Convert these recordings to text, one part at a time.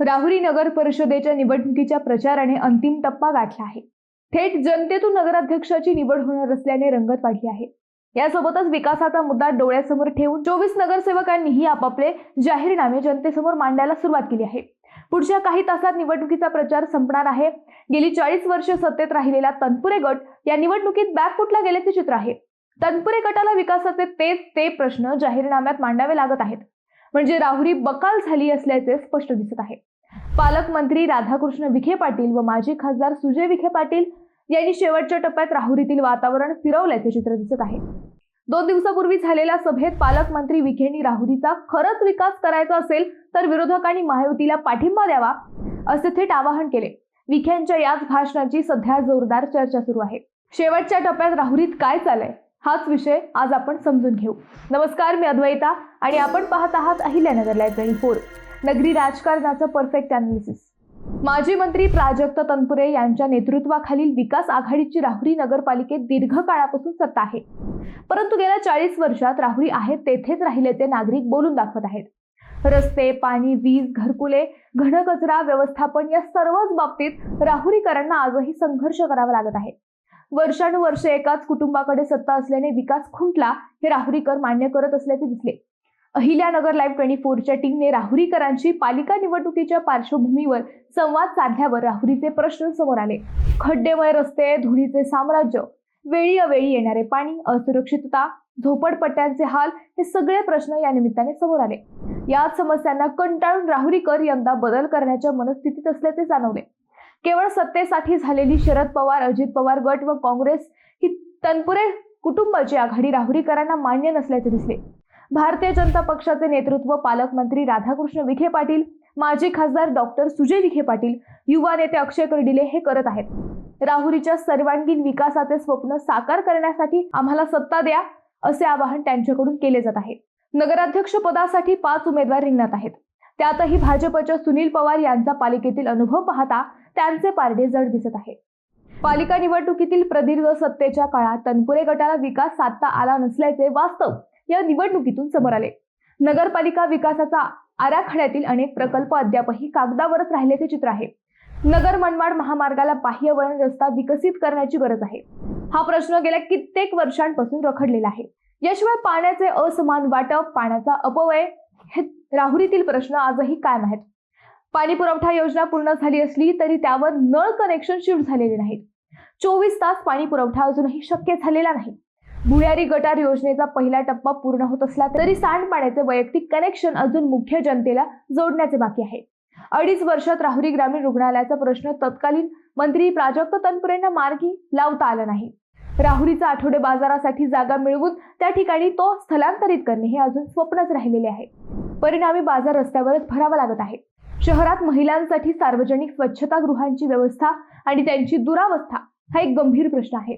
राहुरी नगर परिषदेच्या निवडणुकीच्या प्रचाराने अंतिम टप्पा गाठला आहे. थेट जनतेतून नगराध्यक्षाची निवड होणार असल्याने रंगत वाढली आहे. यासोबतच विकासाचा मुद्दा डोळ्यासमोर ठेवून चोवीस नगरसेवकांनीही आपापले जाहीरनामे जनतेसमोर मांडायला सुरुवात केली आहे. पुढच्या काही तासात निवडणुकीचा प्रचार संपणार आहे. गेली चाळीस वर्ष सत्तेत राहिलेला तनपुरे गट या निवडणुकीत बॅकफुटला गेल्याचे चित्र आहे. तनपुरे गटाला विकासाचे तेच ते प्रश्न जाहीरनाम्यात मांडावे लागत आहेत. म्हणजे राहुरी बकाल झाली असल्याचे स्पष्ट दिसत आहे. पालकमंत्री राधाकृष्ण विखे पाटील व माजी खासदार सुजय विखे पाटील यांनी शेवटच्या टप्प्यात राहुरीतील वातावरण फिरवल्याचे चित्र दिसत आहे. दोन दिवसापूर्वी झालेल्या सभेत पालकमंत्री विखेंनी राहुरीचा खरंच विकास करायचा असेल तर विरोधकांनी महायुतीला पाठिंबा द्यावा असे थेट आवाहन केले. विखेंच्या याच भाषणाची सध्या जोरदार चर्चा सुरू आहे. शेवटच्या टप्प्यात राहुरीत काय चाललंय हाच विषय आज आपण समजून घेऊ. नमस्कार मी अद्वैता आणि आपण पाहत आहात अहिल्यानगर लाईव्ह फोर नगरी राजकारणाचं परफेक्ट अनालिसिस माजी मंत्री प्राजक्त तनपुरे यांच्या नेतृत्वाखालील विकास आघाडीची राहुरी नगरपालिकेत दीर्घ काळापासून सत्ता आहे. परंतु गेल्या चाळीस वर्षात राहुरी आहेत तेथेच राहिल्याचे नागरिक बोलून दाखवत आहेत. रस्ते पाणी वीज घरकुले घनकचरा व्यवस्थापन या सर्वच बाबतीत राहुरीकरांना आजही संघर्ष करावा लागत आहे. वर्षानुवर्षे एकाच कुटुंबाकडे सत्ता असल्याने विकास खुंटला हे राहुरीकर मान्य करत असल्याचे दिसले. अहिल्यानगर लाईव्ह ट्वेंटी फोरच्या टीमने राहुरीकरांची पालिका निवडणुकीच्या पार्श्वभूमीवर संवाद साधल्यावर राहुरीचे प्रश्न समोर आले. खड्डेमय रस्ते धुळीचे साम्राज्य वेळी अवेळी येणारे पाणी असुरक्षितता झोपडपट्ट्यांचे हाल हे सगळे प्रश्न या निमित्ताने समोर आले. याच समस्यांना कंटाळून राहुरीकर यंदा बदल करण्याच्या मनस्थितीत असल्याचे जाणवले. केवळ सत्तेसाठी झालेली शरद पवार अजित पवार गट व काँग्रेस ही तनपुरे कुटुंबाची आघाडी राहुरीकरांना मान्य नसल्याचे दिसले. भारतीय जनता पक्षाचे नेतृत्व पालकमंत्री राधाकृष्ण विखे पाटील माजी खासदार डॉक्टर सुजय विखे पाटील युवा नेते अक्षय कर्डिले हे करत आहेत. राहुरीच्या सर्वांगीण विकासाचे स्वप्न साकार करण्यासाठी आम्हाला सत्ता द्या असे आवाहन त्यांच्याकडून केले जात आहे. नगराध्यक्ष पदासाठी पाच उमेदवार रिंगणात आहेत. त्यातही भाजपच्या सुनील पवार यांचा पालिकेतील अनुभव पाहता त्यांचे पारडे जड दिसत आहे. पालिका निवडणुकीतील प्रदीर्घ सत्तेच्या काळात तनपुरे गटाला विकास साधता आला नसल्याचे वास्तव या निवडणुकीतून समोर आले. नगरपालिका विकासाचा आराखड्यातील अनेक प्रकल्प अद्यापही कागदावरच राहिल्याचे चित्र आहे. नगर मनमाड महामार्गाला बाह्य वळण रस्ता विकसित करण्याची गरज आहे. हा प्रश्न गेल्या कित्येक वर्षांपासून रखडलेला आहे. याशिवाय पाण्याचे असमान वाटप पाण्याचा अपव्यय हे राहुरीतील प्रश्न आजही कायम आहेत. पाणी पुरवठा योजना पूर्ण झाली असली तरी त्यावर नळ कनेक्शन शिफ्ट झालेले नाहीत. चोवीस तास पाणी पुरवठा अजूनही शक्य झालेला नाही. भुयारी गटार योजनेचा पहिला टप्पा पूर्ण होत असला तरी सांडपाण्याचे वैयक्तिक कनेक्शन अजून मुख्य जनतेला जोडण्याचे बाकी आहे. अडीच वर्षात राहुरी ग्रामीण रुग्णालयाचा प्रश्न तत्कालीन मंत्री प्राजक्त तनपुरेंना मार्गी लावता आला नाही. राहुरीचा आठवडे बाजारासाठी जागा मिळवून त्या ठिकाणी तो स्थलांतरित करणे हे अजून स्वप्नच राहिलेले आहे. परिणामी बाजार रस्त्यावरच भरावा लागत आहे. शहरात महिलांसाठी सार्वजनिक स्वच्छतागृहांची व्यवस्था आणि त्यांची दुरावस्था हा एक गंभीर प्रश्न आहे.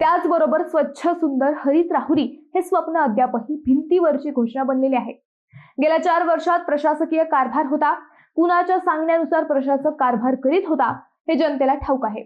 त्याचबरोबर स्वच्छ सुंदर हरित राहुरी हे स्वप्न अद्यापही भिंतीवरची घोषणा बनलेली आहे. गेल्या चार वर्षात प्रशासकीय कारभार होता. कुणाच्या सांगण्यानुसार प्रशासक कारभार करीत होता हे जनतेला ठाऊक आहे.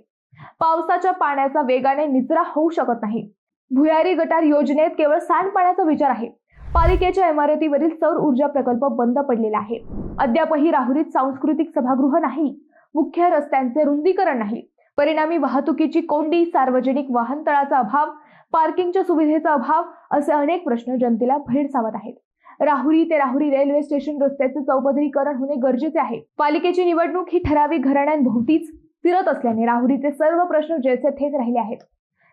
पावसाच्या पाण्याचा वेगाने निचरा होऊ शकत नाही. भुयारी गटार योजनेत केवळ सांडपाण्याचा विचार आहे. पालिकेच्या इमारतीवरील सौर ऊर्जा प्रकल्प बंद पडलेला आहे. अद्यापही राहुरीत सांस्कृतिक सभागृह नाही. मुख्य रस्त्यांचे रुंदीकरण नाही. परिणामी वाहतुकीची कोंडी सार्वजनिक वाहनतळाचा अभाव पार्किंगच्या सुविधेचा अभाव असे अनेक प्रश्न जनतेला भेडसावत आहेत. राहुरी ते राहुरी रेल्वे स्टेशन रस्त्याचे चौपदरीकरण होणे गरजेचे आहे. पालिकेची निवडणूक ही ठराविक घराण्यांभोवतीच फिरत असल्याने राहुरीचे सर्व प्रश्न जैसे थेच राहिले आहेत.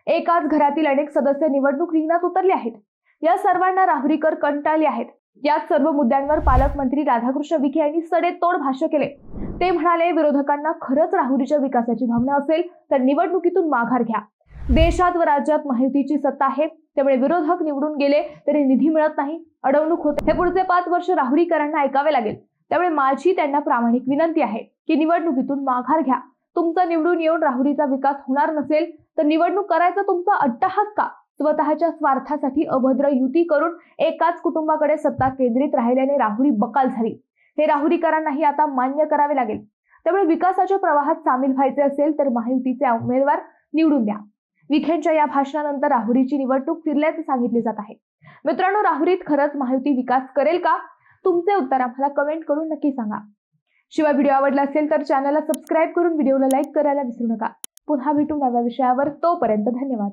एकाच घरातील अनेक सदस्य निवडणूक रिंगणात उतरले आहेत. या सर्वांना राहुरीकर कंटाळले आहेत. याच सर्व मुद्द्यांवर पालकमंत्री राधाकृष्ण विखे यांनी सडेतोड भाष्य केले. ते म्हणाले विरोधकांना खरंच राहुरीच्या विकासाची भावना असेल तर निवडणुकीतून माघार घ्या. देशात व राज्यात माहितीची सत्ता आहे त्यामुळे विरोधक निवडून गेले तरी निधी मिळत नाही अडवणूक होते. हे पुढचे पाच वर्ष राहुरीकरांना ऐकावे लागेल. त्यामुळे माझी त्यांना प्रामाणिक विनंती आहे की निवडणुकीतून माघार घ्या. तुमचा निवडून येऊन राहुरीचा विकास होणार नसेल तर निवडणूक करायचा तुमचा अट्टाहास का? स्वतःच्या स्वार्थासाठी अभद्र युती करून एकाच कुटुंबाकडे सत्ता केंद्रित राहिल्याने राहुरी बकाल झाली. हे राहुरीकरांनाही आता मान्य करावे लागेल. त्यामुळे विकासाच्या प्रवाहात सामील व्हायचे असेल तर महायुतीचे उमेदवार निवडून द्या. विखेंच्या या भाषणानंतर राहुरीची निवडणूक फिरल्याचं सांगितले जात आहे. मित्रांनो राहुरीत खरंच महायुती विकास करेल का? तुमचे उत्तर आम्हाला कमेंट करून नक्की सांगा. शिवाय व्हिडिओ आवडला असेल तर चॅनलला सबस्क्राईब करून व्हिडिओला लाईक करायला विसरू नका. पुन्हा भेटू नव्या विषयावर तोपर्यंत धन्यवाद.